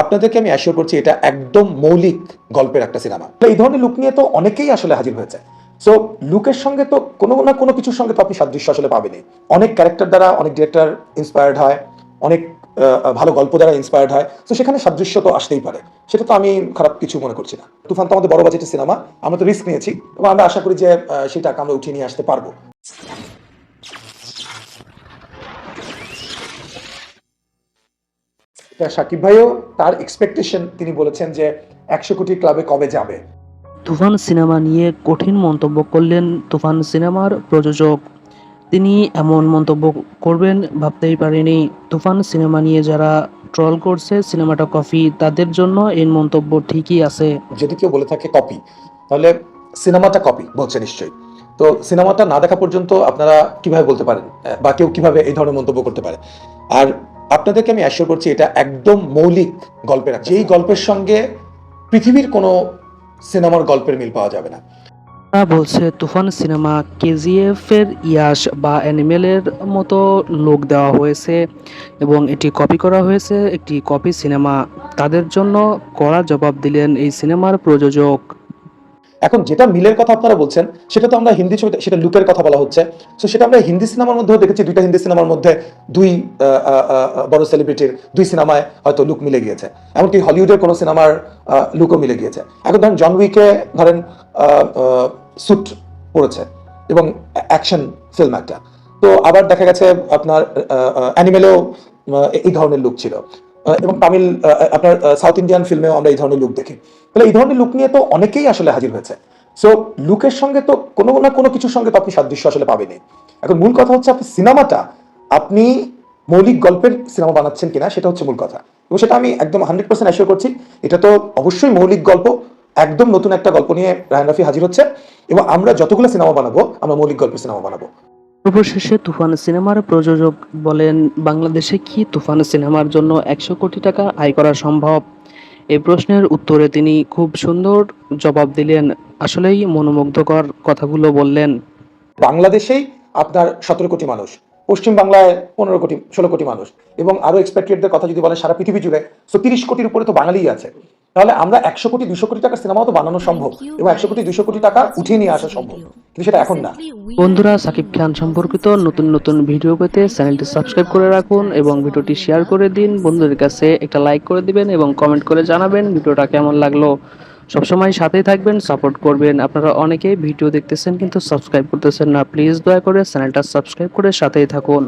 আপনাদেরকে আমি অ্যাসিওর করছি, এটা একদম মৌলিক গল্পের একটা সিনেমা এই ধরনের লুক নিয়ে তো অনেকেই আসলে হাজির হয়েছে। সো লুকের সঙ্গে তো কোনো না কোনো কিছুর সঙ্গে তো আপনি সাদৃশ্য আসলে পাবেনই। অনেক ক্যারেক্টার দ্বারা অনেক ডিরেক্টর ইন্সপায়ার্ড হয়, অনেক ভালো গল্প দ্বারা ইন্সপায়ার্ড হয়। তো সেখানে সাদৃশ্য তো আসতেই পারে। সেটা তো আমি খারাপ কিছু মনে করছি না। তুফান তো আমাদের বড় বাজেটের সিনেমা আমরা তো রিস্ক নিয়েছি। এবং আমরা আশা করি যে সেই টাকা আমরা উঠিয়ে নিয়ে আসতে পারব। সাকিব ভাইও তার এক্সপেকটেশন তিনি বলেছেন যে একশো কোটি ক্লাবে কবে যাবে। তুফান সিনেমা নিয়ে কঠিন মন্তব্য করলেন তুফান সিনেমার প্রযোজক। তিনি এমন মন্তব্য করবেন ভাবতেই পারেনি। তুফান সিনেমা নিয়ে যারা ট্রল করছে সিনেমাটা কপি তাদের জন্য এই মন্তব্য ঠিকই আছে। যদি কেউ বলে থাকে কপি তাহলে সিনেমাটা কপি বলছে নিশ্চয়ই। তো সিনেমাটা না দেখা পর্যন্ত আপনারা কীভাবে বলতে পারেন? বা কেউ কীভাবে এই ধরনের মন্তব্য করতে পারে? আর আপনাদেরকে আমি অ্যাসিওর করছি, এটা একদম মৌলিক গল্পের যেই গল্পের সঙ্গে পৃথিবীর কোনো সিনেমার গল্পের মিল পাওয়া যাবে না। তারা বলছে তুফান সিনেমা কেজিএফ এর ইয়াস বা অ্যানিমেলের মতো লোক দেওয়া হয়েছে এবং এটি কপি করা হয়েছে একটি কপি সিনেমা। তাদের জন্য কড়া জবাব দিলেন এই সিনেমার প্রযোজক। এখন যেটা মিলের কথা আপনারা বলছেন, সেটা তো আমরা হিন্দি ছবিতে, সেটা লুকের কথা বলা হচ্ছে। তো সেটা আমরা হিন্দি সিনেমার মধ্যেও দেখেছি, দুইটা হিন্দি সিনেমার মধ্যে দুই বড় সেলিব্রিটির দুই সিনেমায় হয়তো লুক মিলে গিয়েছে। এমনকি হলিউডের কোনো সিনেমার লুকও মিলে গিয়েছে। এখন ধরেন জন উইকে ধরেন স্যুট পড়েছে এবং অ্যাকশন ফিল্ম একটা। তো আবার দেখা গেছে আপনার অ্যানিমেলেও এই ধরনের লুক ছিল। এবং তামিল আপনার সাউথ ইন্ডিয়ান ফিল্মেও আমরা এই ধরনের লুক দেখি। তাহলে এই ধরনের লুক নিয়ে তো অনেকেই আসলে হাজির হয়েছে। সো লুকের সঙ্গে তো কোনো না কোনো কিছুর সঙ্গে তো আপনি সাদৃশ্য আসলে পাবেনই। এখন মূল কথা হচ্ছে আপনি সিনেমাটা আপনি মৌলিক গল্পের সিনেমা বানাচ্ছেন কিনা, সেটা হচ্ছে মূল কথা। এবং সেটা আমি একদম হান্ড্রেড পার্সেন্ট অ্যাসিওর করছি, এটা তো অবশ্যই মৌলিক গল্প, একদম নতুন একটা গল্প নিয়ে রায়ন রাফি হাজির হচ্ছে। এবং আমরা যতগুলো সিনেমা বানাবো, আমরা মৌলিক গল্পের সিনেমা বানাবো। সর্বশেষে তুফান সিনেমার প্রযোজক বলেন, বাংলাদেশে কি তুফান সিনেমার জন্য একশো কোটি টাকা আয় করা সম্ভব? এই প্রশ্নের উত্তরে তিনি খুব সুন্দর জবাব দিলেন, আসলেই মনোমুগ্ধকর কথাগুলো বললেন। বাংলাদেশেই আপনার সতেরো কোটি মানুষ পশ্চিম বাংলায় পনেরো কোটি, ষোলো কোটি মানুষ এবং আরও এক্সপেক্টেডদের কথা যদি বলেন, সারা পৃথিবী জুড়ে। তো তিরিশ কোটির উপরে তো বাঙালিই আছে। তাহলে আমরা একশো কোটি দুশো কোটি টাকার সিনেমাও তো বানানো সম্ভব এবং একশো কোটি দুশো কোটি টাকা উঠিয়ে নিয়ে আসা সম্ভব। কিন্তু সেটা এখন না। বন্ধুরা সাকিব খান সম্পর্কিত নতুন নতুন ভিডিও পেতে চ্যানেলটি সাবস্ক্রাইব করে রাখুন এবং ভিডিওটি শেয়ার করে দিন। বন্ধুদের কাছে একটা লাইক করে দিবেন এবং কমেন্ট করে জানাবেন ভিডিওটা কেমন লাগল। সবসময় সাথেই থাকবেন সাপোর্ট করবেন। আপনারা অনেকেই ভিডিও দেখতেছেন কিন্তু সাবস্ক্রাইব করতেছেন না। প্লিজ দয়া করে চ্যানেলটা সাবস্ক্রাইব করে সাথেই থাকুন।